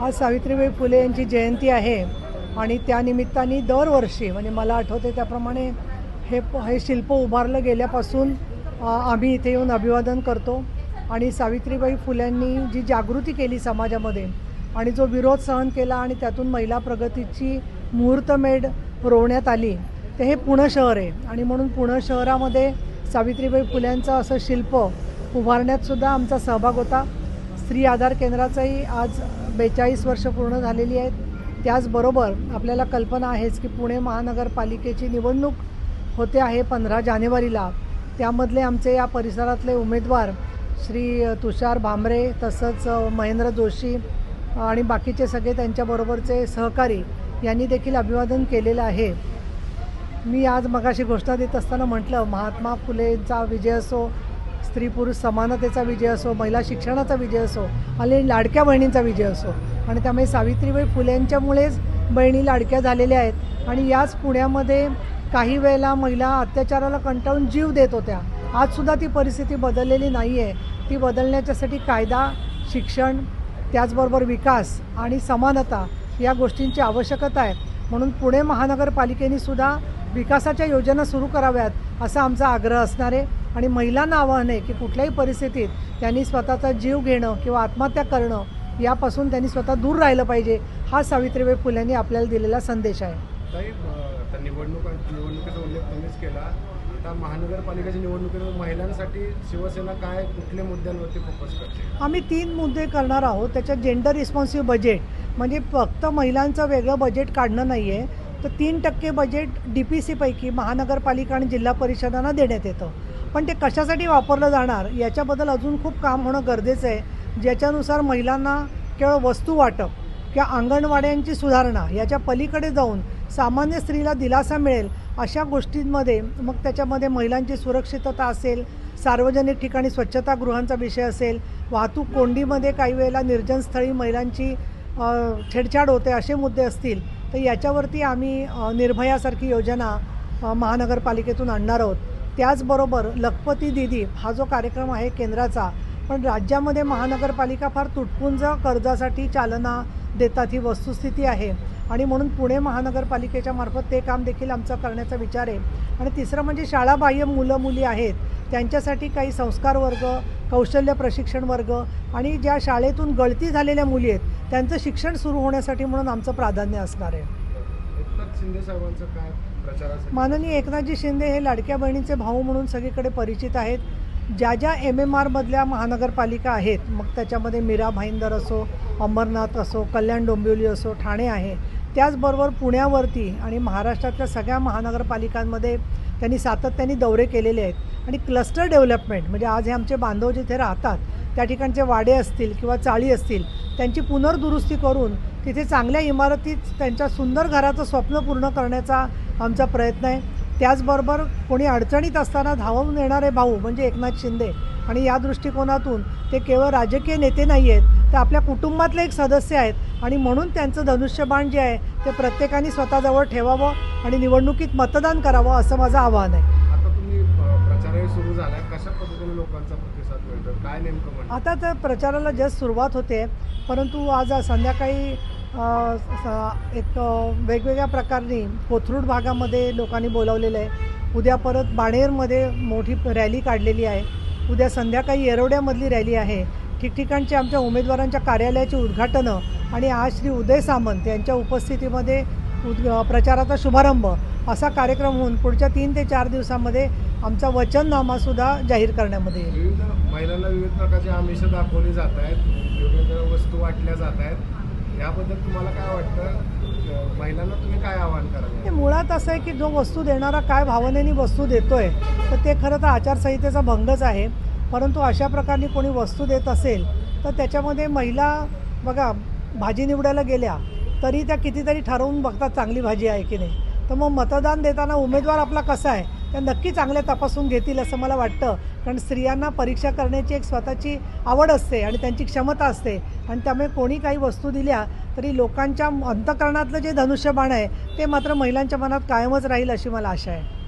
आज सावित्रीबाई फुले यांची जयंती आहे. आणि त्यानिमित्ताने दरवर्षी म्हणजे मला आठवते त्याप्रमाणे हे हे शिल्प उभारलं गेल्यापासून आम्ही इथे येऊन अभिवादन करतो. आणि सावित्रीबाई फुल्यांनी जी जागृती केली समाजामध्ये आणि जो विरोध सहन केला आणि त्यातून महिला प्रगतीची मुहूर्तमेढ रोवण्यात आली ते हे पुणे शहर आहे. आणि म्हणून पुणे शहरामध्ये सावित्रीबाई फुल्यांचं असं शिल्प उभारण्यात सुद्धा आमचा सहभाग होता. स्त्री आधार केंद्राचंही आज बेचाळीस वर्ष पूर्ण झालेली आहेत. त्याचबरोबर आपल्याला कल्पना आहेच की पुणे महानगरपालिकेची निवडणूक होते आहे पंधरा जानेवारीला. त्यामधले आमचे या परिसरातले उमेदवार श्री तुषार भांबरे तसंच महेंद्र जोशी आणि बाकीचे सगळे त्यांच्याबरोबरचे सहकारी यांनी देखील अभिवादन केलेलं आहे. मी आज मगाशी घोषणा देत असताना म्हटलं महात्मा फुलेंचा विजय असो स्त्री पुरुष समानतेचा विजय असो महिला शिक्षणाचा विजय असो आणि लाडक्या बहिणींचा विजय असो. आणि त्यामुळे सावित्रीबाई फुलेंच्यामुळेच बहिणी लाडक्या झालेल्या आहेत. आणि याच पुण्यामध्ये काही वेळेला महिला अत्याचाराला कंटाळून जीव देत होत्या. आजसुद्धा ती परिस्थिती बदललेली नाही आहे ती बदलण्याच्यासाठी कायदा शिक्षण त्याचबरोबर विकास आणि समानता या गोष्टींची आवश्यकता आहे. म्हणून पुणे महानगरपालिकेने सुद्धा विकासाच्या योजना सुरू कराव्यात असा आमचा आग्रह असणार आहे. आणि महिलांना आव्हान आहे की कुठल्याही परिस्थितीत त्यांनी स्वतःचा जीव घेणं किंवा आत्महत्या करणं यापासून त्यांनी स्वतः दूर राहिलं पाहिजे हा सावित्रीबाई फुल्यांनी आपल्याला दिलेला संदेश आहे. ताई अ, आता निवडणूक निवडणुकीचा उल्लेख तुम्हीच केला. आता महानगरपालिकेच्या निवडणुकीमध्ये महिलांसाठी शिवसेना काय कुठल्या मुद्द्यांवरती फोकस करते? आम्ही तीन मुद्दे करणार आहोत. त्याच्यात जेंडर रिस्पॉन्सिव्ह बजेट म्हणजे फक्त महिलांचं वेगळं बजेट काढणं नाही आहे तर तीन टक्के बजेट डी पी सीपैकी महानगरपालिका आणि जिल्हा परिषदांना देण्यात येतं. पण ते कशासाठी वापरलं जाणार याच्याबद्दल अजून खूप काम होणं गरजेचं आहे. ज्याच्यानुसार महिलांना केवळ वस्तू वाटप किंवा अंगणवाड्यांची सुधारणा याच्या पलीकडे जाऊन सामान्य स्त्रीला दिलासा मिळेल अशा गोष्टींमध्ये मग त्याच्यामध्ये महिलांची सुरक्षितता असेल सार्वजनिक ठिकाणी स्वच्छतागृहांचा विषय असेल वाहतूक कोंडीमध्ये काही वेळेला निर्जनस्थळी महिलांची छेडछाड होते असे मुद्दे असतील तर याच्यावरती आम्ही निर्भयासारखी योजना महानगरपालिकेतून आणणार आहोत. त्याचबरोबर लखपती दिदी हा जो कार्यक्रम आहे केंद्राचा पण राज्यामध्ये महानगरपालिका फार तुटपुंज कर्जासाठी चालना देतात ही वस्तुस्थिती आहे. आणि म्हणून पुणे महानगरपालिकेच्या मार्फत ते काम देखील आमचा करण्याचा विचार आहे. आणि तिसरं म्हणजे शाळाबाह्य मुलं मुली आहेत त्यांच्यासाठी काही संस्कार वर्ग कौशल्य प्रशिक्षण वर्ग आणि ज्या शाळेतून गळती झालेल्या मुली आहेत त्यांचं शिक्षण सुरू होण्यासाठी म्हणून आमचं प्राधान्य असणार आहे. एकनाथ शिंदे साहेबांचं काय प्रचारासाठी? माननीय एकनाथजी शिंदे हे लाडक्या बहिणीचे भाऊ म्हणून सगळीकडे परिचित आहेत. ज्या ज्या एम एम आरमधल्या महानगरपालिका आहेत मग त्याच्यामध्ये मीरा भाईंदर असो अंबरनाथ असो कल्याण डोंबिवली असो ठाणे आहे त्याचबरोबर पुण्यावरती आणि महाराष्ट्रातल्या सगळ्या महानगरपालिकांमध्ये त्यांनी सातत्याने दौरे केलेले आहेत. आणि क्लस्टर डेव्हलपमेंट म्हणजे आज हे आमचे बांधव जिथे राहतात त्या ठिकाणचे वाडे असतील किंवा चाळी असतील त्यांची पुनर्दुरुस्ती करून तिथे चांगल्या इमारतीत त्यांच्या सुंदर घराचं स्वप्न पूर्ण करण्याचा आमचा प्रयत्न आहे. त्याचबरोबर कोणी अडचणीत असताना धावून येणारे भाऊ म्हणजे एकनाथ शिंदे आणि या दृष्टिकोनातून ते केवळ राजकीय नेते नाही आहेत तर आपल्या कुटुंबातले एक सदस्य आहेत आणि म्हणून त्यांचं धनुष्यबाण जे आहे ते प्रत्येकाने स्वतःजवळ ठेवावं आणि निवडणुकीत मतदान करावं असं माझं आव्हान आहे. कशा पद्धतीने लोकांचा प्रतिसाद मिळतो काय नेमकं आता तर प्रचाराला जस्ट सुरुवात होते परंतु आज संध्याकाळी एक वेगवेगळ्या प्रकारनी कोथरूड भागामध्ये लोकांनी बोलावलेलं आहे. उद्या परत बाणेरमध्ये मोठी रॅली काढलेली आहे. उद्या संध्याकाळी येरवड्यामधली रॅली आहे. ठिकठिकाणच्या आमच्या उमेदवारांच्या कार्यालयाची उद्घाटनं आणि आज श्री उदय सामंत यांच्या उपस्थितीमध्ये उद प्रचाराचा शुभारंभ असा कार्यक्रम होऊन पुढच्या तीन ते चार दिवसामध्ये आमचा वचननामासुद्धा जाहीर करण्यामध्ये येईल. विविध महिलांना विविध प्रकारची आमिष दाखवली जात आहेत. विविध वस्तू वाटल्या जात आहेत. याबद्दल तुम्हाला काय वाटतं? महिलांना तुम्ही काय आवाहन कराल? हे मुळात असं आहे की जो वस्तू देणारा काय भावनेने वस्तू देतोय तर ते खरं तर आचारसंहितेचा भंगच आहे. परंतु अशा प्रकारे कोणी वस्तू देत असेल तर त्याच्यामध्ये महिला बघा भाजी निवडायला गेल्या तरी त्या कितीतरी ठरवून बघतात चांगली भाजी आहे की नाही. तर मग मतदान देताना उमेदवार आपला कसा आहे? त्या नक्की चांगल्या तपासून घेतील असं मला वाटतं. कारण स्त्रियांना परीक्षा करण्याची एक स्वतःची आवड असते आणि त्यांची क्षमता असते. आणि त्यामुळे कोणी काही वस्तू दिल्या तरी लोकांच्या अंतकरणातलं जे धनुष्यबाण आहे ते मात्र महिलांच्या मनात कायमच राहील अशी मला आशा आहे.